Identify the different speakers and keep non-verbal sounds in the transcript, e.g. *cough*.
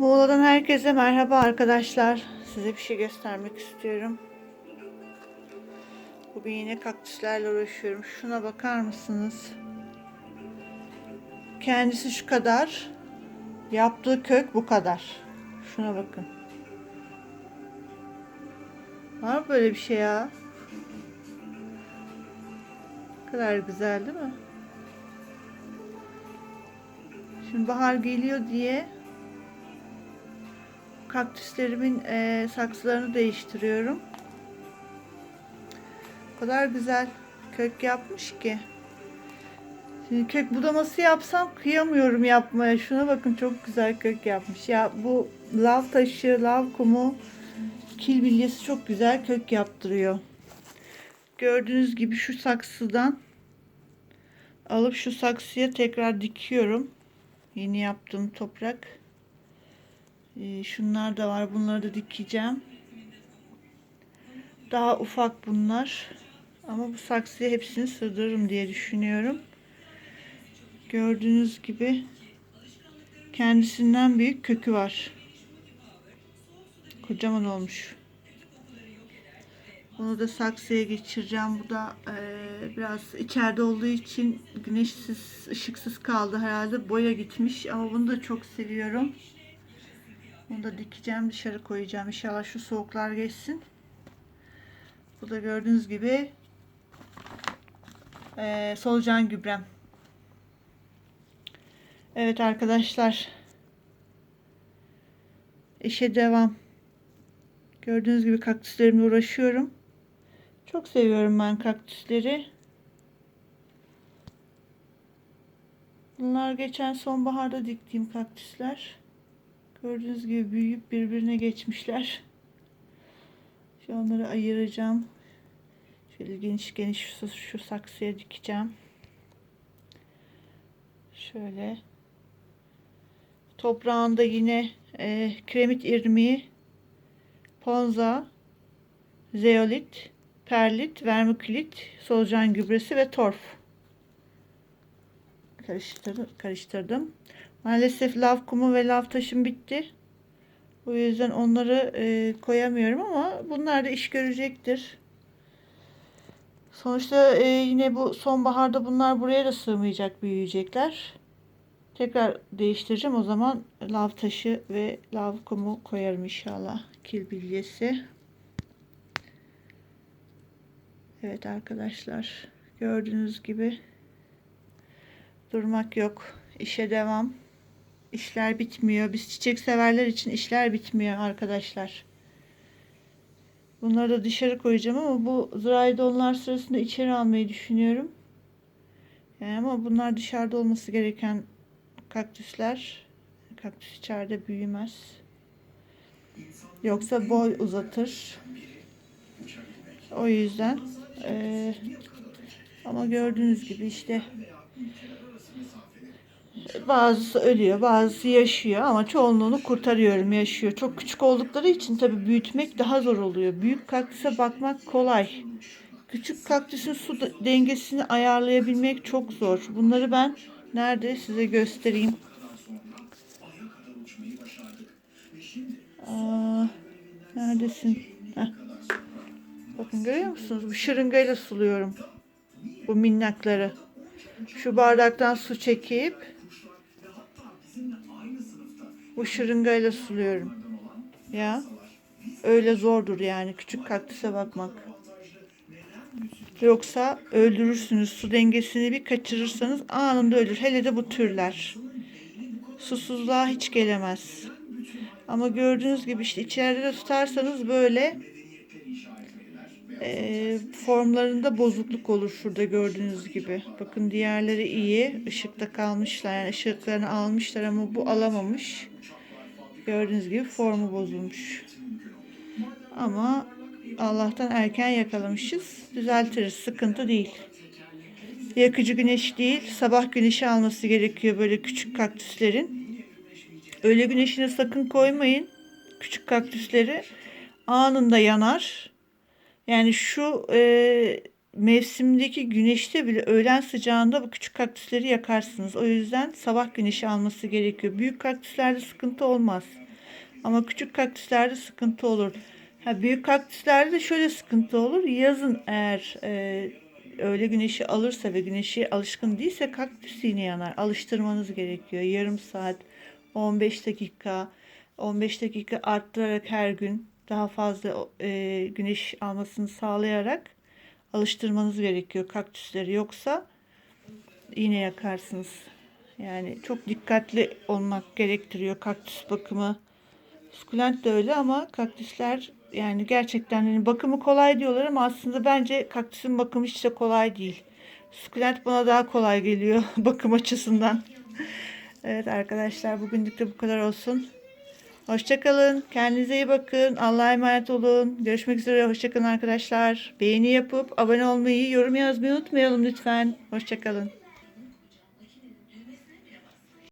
Speaker 1: Muğla'dan herkese merhaba arkadaşlar. Size bir şey göstermek istiyorum. Bugün yine kaktüslerle uğraşıyorum. Şuna bakar mısınız? Kendisi şu kadar. Yaptığı kök bu kadar. Şuna bakın. Var mı böyle bir şey ya? Ne kadar güzel değil mi? Şimdi bahar geliyor diye kaktüslerimin e, saksılarını değiştiriyorum. O kadar güzel kök yapmış ki. Şimdi kök budaması yapsam kıyamıyorum yapmaya. Şuna bakın çok güzel kök yapmış. Ya bu lav taşı, lav kumu, kil bilyesi çok güzel kök yaptırıyor. Gördüğünüz gibi şu saksıdan alıp şu saksıya tekrar dikiyorum. Yeni yaptığım toprak. Ee, şunlar da var. Bunları da dikeceğim. Daha ufak bunlar. Ama bu saksıya hepsini sığdırırım diye düşünüyorum. Gördüğünüz gibi kendisinden büyük kökü var. Kocaman olmuş. Bunu da saksıya geçireceğim. Bu da e, biraz içeride olduğu için güneşsiz, ışıksız kaldı herhalde. Boya gitmiş ama bunu da çok seviyorum. Bunu da dikeceğim, dışarı koyacağım. İnşallah şu soğuklar geçsin. Bu da gördüğünüz gibi e, solucan gübrem. Evet arkadaşlar. İşe devam. Gördüğünüz gibi kaktüslerimle uğraşıyorum. Çok seviyorum ben kaktüsleri. Bunlar geçen sonbaharda diktiğim kaktüsler. Gördüğünüz gibi büyüyüp birbirine geçmişler. Şu onları ayıracağım. Şöyle geniş geniş şu, şu saksıya dikeceğim. Şöyle. Toprağında yine e, kremit irmiği, ponza, zeolit, perlit, vermikülit, solucan gübresi ve torf. Karıştırdım. karıştırdım. Maalesef lav kumu ve lav taşım bitti. O yüzden onları e, koyamıyorum ama bunlar da iş görecektir. Sonuçta e, yine bu sonbaharda bunlar buraya da sığmayacak, büyüyecekler. Tekrar değiştireceğim. O zaman lav taşı ve lav kumu koyarım inşallah. Kil bilyesi. Evet arkadaşlar. Gördüğünüz gibi durmak yok. İşe devam. İşler bitmiyor. Biz çiçek severler için işler bitmiyor arkadaşlar. Bunları da dışarı koyacağım ama bu ziraydonlar sırasında içeri almayı düşünüyorum. Yani ama bunlar dışarıda olması gereken kaktüsler. Kaktüs içeride büyümez. Yoksa boy uzatır. O yüzden e, ama gördüğünüz gibi işte bazısı ölüyor, bazısı yaşıyor ama çoğunluğunu kurtarıyorum, yaşıyor. Çok küçük oldukları için tabii büyütmek daha zor oluyor. Büyük kaktüse bakmak kolay. Küçük kaktüsün su dengesini ayarlayabilmek çok zor. Bunları ben nerede size göstereyim. Aa, neredesin? Heh. Bakın görüyor musunuz? Bu şırıngayla suluyorum. Bu minnakları. Şu bardaktan su çekip bu şırıngayla suluyorum. Ya. Öyle zordur yani küçük kaktüse bakmak. Yoksa öldürürsünüz. Su dengesini bir kaçırırsanız anında ölür. Hele de bu türler. Susuzluğa hiç gelemez. Ama gördüğünüz gibi işte içeride de tutarsanız böyle e, formlarında bozukluk olur şurada gördüğünüz gibi. Bakın diğerleri iyi. Işıkta kalmışlar. Yani ışıklarını almışlar ama bu alamamış. Gördüğünüz gibi formu bozulmuş. Ama Allah'tan erken yakalamışız. Düzeltiriz. Sıkıntı değil. Yakıcı güneş değil. Sabah güneşi alması gerekiyor böyle küçük kaktüslerin. Öğle güneşine sakın koymayın. Küçük kaktüsleri anında yanar. Yani şu e, mevsimdeki güneşte bile öğlen sıcağında bu küçük kaktüsleri yakarsınız. O yüzden sabah güneşi alması gerekiyor. Büyük kaktüslerde sıkıntı olmaz. Ama küçük kaktüslerde sıkıntı olur. Ha, büyük kaktüslerde de şöyle sıkıntı olur. Yazın eğer e, öğle güneşi alırsa ve güneşe alışkın değilse kaktüs yine yanar. Alıştırmanız gerekiyor. Yarım saat, 15 dakika, 15 dakika arttırarak her gün daha fazla e, güneş almasını sağlayarak alıştırmanız gerekiyor kaktüsleri. Yoksa yine yakarsınız. Yani çok dikkatli olmak gerektiriyor kaktüs bakımı. Sukulent de öyle ama kaktüsler yani gerçekten hani bakımı kolay diyorlar ama aslında bence kaktüsün bakımı hiç de kolay değil. Sukulent bana daha kolay geliyor *laughs* bakım açısından. Evet arkadaşlar bugünlük de bu kadar olsun. Hoşçakalın. Kendinize iyi bakın. Allah'a emanet olun. Görüşmek üzere. Hoşçakalın arkadaşlar. Beğeni yapıp abone olmayı, yorum yazmayı unutmayalım lütfen. Hoşçakalın.